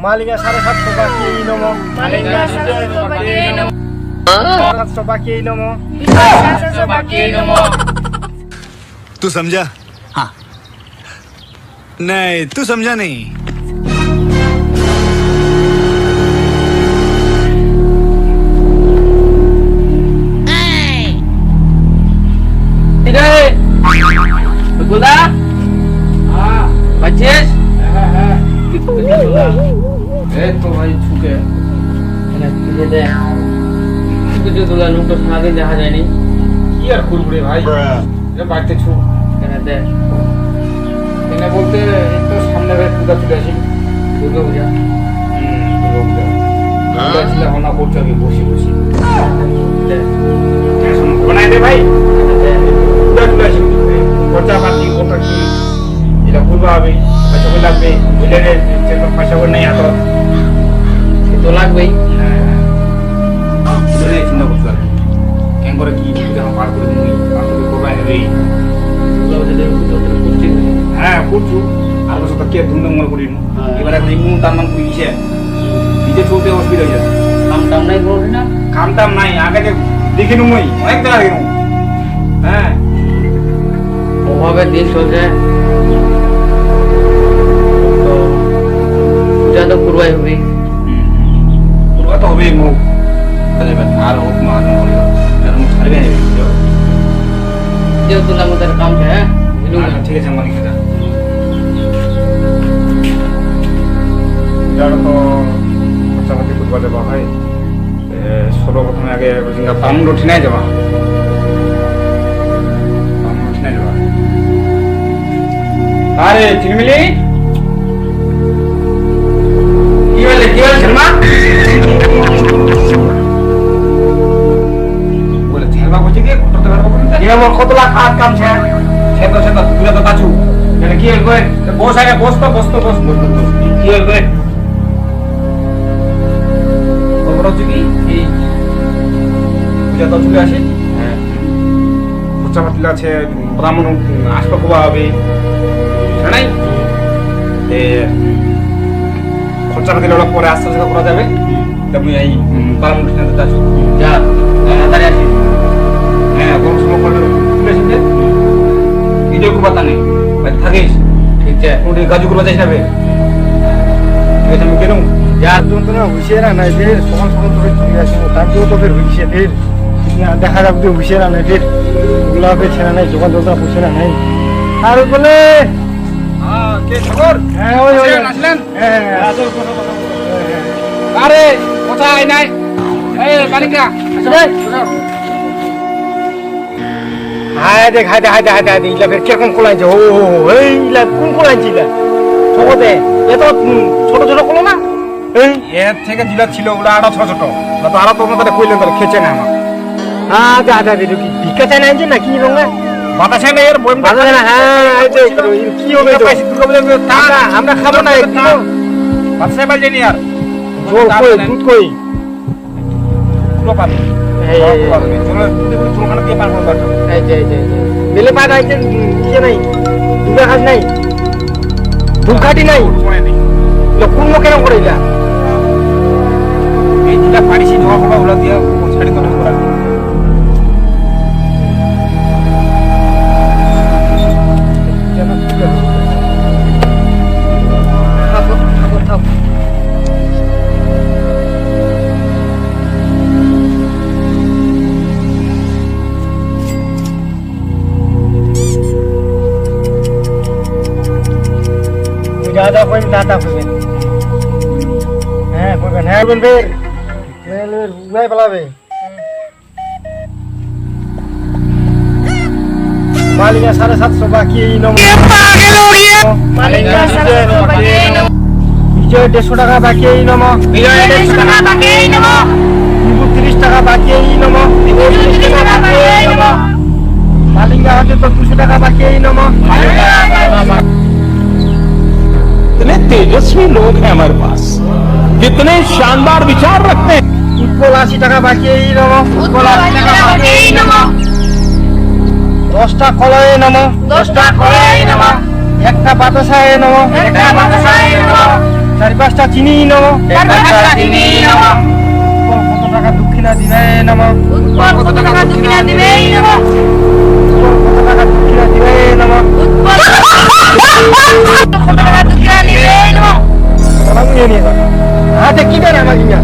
মালিকা সাড়ে সাতশো বাকি এই নম মালিকা সাতশো বাকি এই নম সাতশো বাকি এই নম সাতশো বাকি এই নম तू समझा हाँ नहीं तू समझा नहीं ঠিক আছে গোদা পাচ্ছিস এই তো ভাই ছুকে কিছু তোলা লোক তো সারাদিন দেখা যায়নি কি আর করব রে ভাই বাড়িতে ছু কেন দে এনে বলতে তো সামনে ভাই পূজা চলে আসি দুর্গা পূজা ছিল করছ কি বসি বসি কত কি এটা করব হবে পয়সা লাগবে বুঝলে রে সেরকম পয়সা করে নেই হাতত সে তো লাগবেই চিন্তা করছ আর কেন করে কি পার করে দেব দুর্গা পূজা করছিস হ্যাঁ করছু আর বছর তো কে ধুমধাম করে করিনি। এবার এখন ইমু তার নাম করে নিজে চলতে অসুবিধা হয়ে যাচ্ছে কাম টাম নাই করবি না কাম টাম নাই আগে দেখে নু মই অনেক দেখে হ্যাঁ অভাবের দিন চলছে করবাই হবে পুরো তো হবে মুখ। আর হোক মা না হলে কারণ ছাড়বে? যেহেতু আমাদের কাম হ্যাঁ? ঠিক আছে লিখে দা যার তো খরচাপাতি করবা যাবা ভাই সর্বপ্রথমে আগে বামুন রুটি নাই যাবা বামুন রুটি নাই যাবা আরে চিনমিলি কি আমার কত লাখ হাত কাম ছে ছেদ ছেদ তুলে তো কাছু মানে কি কই বস আগে বস তো বস তো বস বস বস। কি কই খবর হচ্ছে কি? এই পূজা তো চলে আসে? হ্যাঁ। খরচা পাতি আছে ব্রাহ্মণ আসবে কোবা হবে জানাই এ খরচা পাতি লড়া পরে আস্তে আস্তে করা যাবে? তুমি এই ব্রাহ্মণ অনুষ্ঠানে যাচ্ছ যা তাড়াতাড়ি আসি। হ্যাঁ কোন সময় করলে তুলে শুনতে বাতা নেই। বাড়ি থাকিস? ঠিক আছে কোনটি গাজু করবা যাইস যাবে ঠিক আছে আমি কেন যা। তো না হুইসে না নাই ফের সকাল সকাল ধরে চলে আসি তারপরেও তো ফের হুইসে ফের দেখা যাবে তো হুইসে না নাই ফের ওগুলা ফের নাই জোগান জোগা পুষে না নাই। আর বলে হ্যাঁ হ্যাঁ ওই ওই। আসলেন, আসলেন? হ্যাঁ আরে কোথায় নাই? এই বালিকা হায় দেখ হায় দেখ হায় দেখ হায় দেখ ইলা ফের কীরকম কোলাইছে ও ও, এই ইলা কোন কোলাইছে ইলা ছোটতে এত ছোট ছোট কোলো না? এই এর থেকে যেটা ছিল ওটা আরও ছোট ছোট। না তো আরও তোমার তাহলে কইলেন তাহলে খেছে না আমার। আচ্ছা আচ্ছা দিদি কি ভিক্ষা চাই না আনছেন না কি রঙা? বাতাসে না এর বইম ভালো না হ্যাঁ এই তো, তো, কি হবে তো? আমরা আমরা খাব না এই কি বাতাসে বাজে নি আর জল কই দুধ কই? পুরো পাবে। বেলে পাট আইছেন কি নাই দুধা খাস নাই খাটি নাই ইলা কোন করে এই দুটা পারিছি ধোয়া ফোয়া ওগুলো দিয়ে ছাড়ি করা দাদা কইবেন হ্যাঁ কইবেন হ্যাঁ কইবেন ফের ফের উড়াই পালাবে। মালিকা সাড়ে সাতশো বাকি এই নম্বর বিজয় দেড়শো টাকা বাকি এই নম। বিজয় দেড়শো টাকা বাকি এই নম। বিভু তিরিশ টাকা বাকি এই নম। বিভু তিরিশ টাকা বাকি এই নম। মালিকা হাতে তো দুশো টাকা বাকি এই নম। कितने तेजस्वी लोग हैं हमारे पास कितने शानदार विचार रखते हैं ফুটবল আশি টাকা বাকি এই নম উৎপল আশি টাকা বাকি এই নম দশটা কলয়ে নম দশটা করে এই নম একটা বাতাসা এ নম একটা বাতাসা এই নম চারি পাঁচ গ্লাসটা চিনি নেব চার গ্লাসটা চিনি নেব কত টাকা দক্ষিণা দিবে নেব উৎপল কত টাকা দক্ষিণা দিবেই নেব কত টাকা দক্ষিণা দিবে নেব আমার নিয়ে নিয়ে হাতে কি দেন আমার ইয়া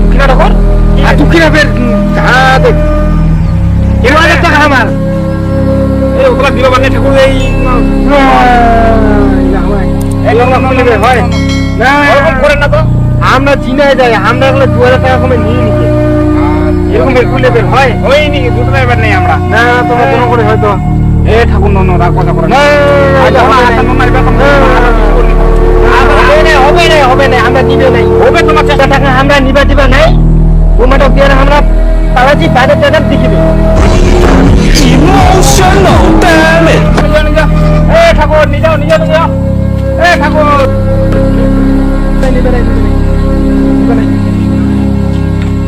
দক্ষিণা তখন আর দক্ষিণা ফের হাতে এর অনেক টাকা আমার এই ওগুলা দিল মানে ঠাকুর এই হয় না করেন না তো আমরা চিনাই যাই আমরা এগুলো দু হাজার টাকা কমে নিয়ে নিকে এরকম একটু লেভেল হয় ওই নি দুটো নেই আমরা না তোমার কোনো করে হয়তো এ ঠাকুর নন রাগ কথা করে না আমরা যে বাইরে টাকা